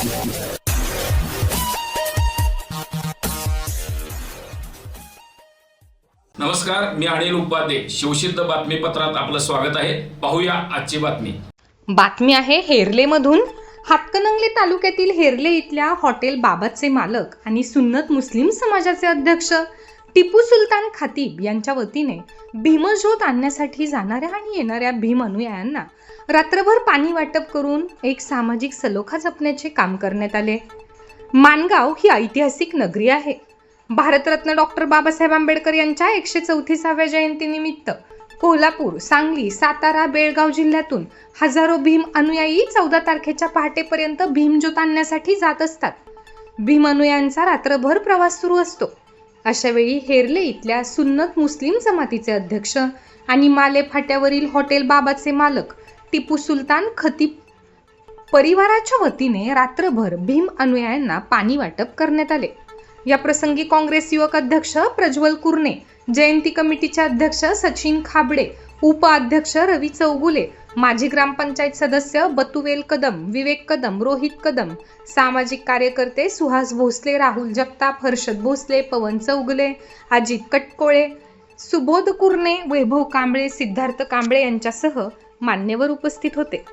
नमस्कार मी अनिल उपाध्ये. शिवसिद्ध बातमीपत्रात आपलं स्वागत आहे. पाहूया आजची बातमी. बातमी आहे हेरलेमधून. हातकणंगले तालुक्यातील हेरले इथल्या हॉटेल बाबाचे मालक आणि सुन्नत मुस्लिम समाजाचे अध्यक्ष. टिपू सुलतान खातीब यांच्या वतीने भीमज्योत आणण्यासाठी जाणाऱ्या आणि येणाऱ्या भीम अनुयायांना रात्रभर पाणी वाटप करून एक सामाजिक सलोखा जपण्याचे काम करण्यात आले. मानगाव ही ऐतिहासिक नगरी आहे. भारतरत्न डॉक्टर बाबासाहेब आंबेडकर यांच्या एकशे चौतीसाव्या जयंतीनिमित्त कोल्हापूर सांगली सातारा बेळगाव जिल्ह्यातून हजारो भीम अनुयायी चौदा तारखेच्या पहाटेपर्यंत भीमज्योत आणण्यासाठी जात असतात. भीम अनुयांचा रात्रभर प्रवास सुरू असतो. अशावेळी हेरले इथल्या सुन्नत मुस्लिम जमातीचे अध्यक्ष आणि माले फाट्यावरील हॉटेल बाबाचे मालक टिपू सुलतान खतीब परिवाराच्या वतीने रात्रभर भीम अनुयायांना पाणी वाटप करण्यात आले. या प्रसंगी काँग्रेस युवक अध्यक्ष प्रज्वल कुरणे जयंती कमिटीचे अध्यक्ष सचिन खाबडे उपाध्यक्ष रवी चौगुले माजी ग्रामपंचायत सदस्य बतुवेल कदम विवेक कदम रोहित कदम सामाजिक कार्यकर्ते सुहास भोसले राहुल जगताप हर्षद भोसले पवन चौगुले अजित कटकोळे सुबोध कुरणे वैभव कांबळे सिद्धार्थ कांबळे यांच्यासह मान्यवर उपस्थित होते.